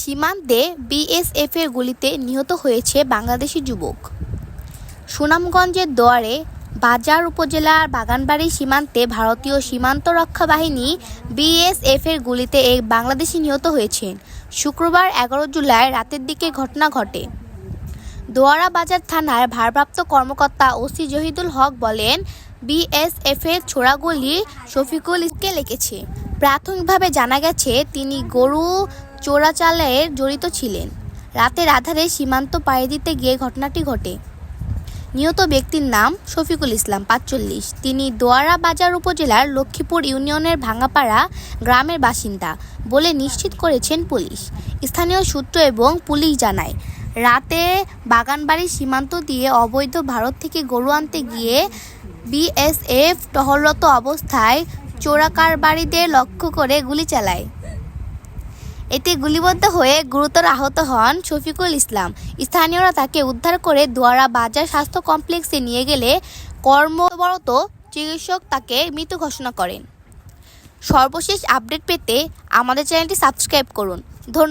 সীমান্তে বিএসএফের গুলিতে নিহত হয়েছে বাংলাদেশি যুবক। সুনামগঞ্জের দোয়ারে বাজার উপজেলার বাগানবাড়ি সীমান্তে ভারতীয় সীমান্ত রক্ষা বাহিনী বিএসএফের গুলিতে এক বাংলাদেশি নিহত হয়েছেন শুক্রবার এগারো জুলাই রাতের দিকে ঘটনা ঘটে। দোয়ারা বাজার থানার ভারপ্রাপ্ত কর্মকর্তা ওসি জহিদুল হক বলেন, বিএসএফের ছোড়াগুলি শফিকুল ইসকে লেগেছে। প্রাথমিকভাবে জানা গেছে, তিনি গরু চোরাচালের জড়িত ছিলেন। রাতের আধারে সীমান্ত পায়ে দিতে গিয়ে ঘটনাটি ঘটে। নিহত ব্যক্তির নাম শফিকুল ইসলাম, পাঁচচল্লিশ। তিনি দোয়ারা বাজার উপজেলার লক্ষ্মীপুর ইউনিয়নের ভাঙাপাড়া গ্রামের বাসিন্দা বলে নিশ্চিত করেছেন পুলিশ। স্থানীয় সূত্র এবং পুলিশ জানায়, রাতে বাগানবাড়ির সীমান্ত দিয়ে অবৈধ ভারত থেকে গরু আনতে গিয়ে বিএসএফ টহলরত অবস্থায় চোরাকারবারিদের লক্ষ্য করে গুলি চালায়। এতে গুলিবদ্ধ হয়ে গুরুতর আহত হন শফিকুল ইসলাম। স্থানীয়রা তাকে উদ্ধার করে দোয়ারা বাজার স্বাস্থ্য কমপ্লেক্সে নিয়ে গেলে কর্মরত চিকিৎসক তাকে মৃত ঘোষণা করেন। সর্বশেষ আপডেট পেতে আমাদের চ্যানেলটি সাবস্ক্রাইব করুন। ধন্যবাদ।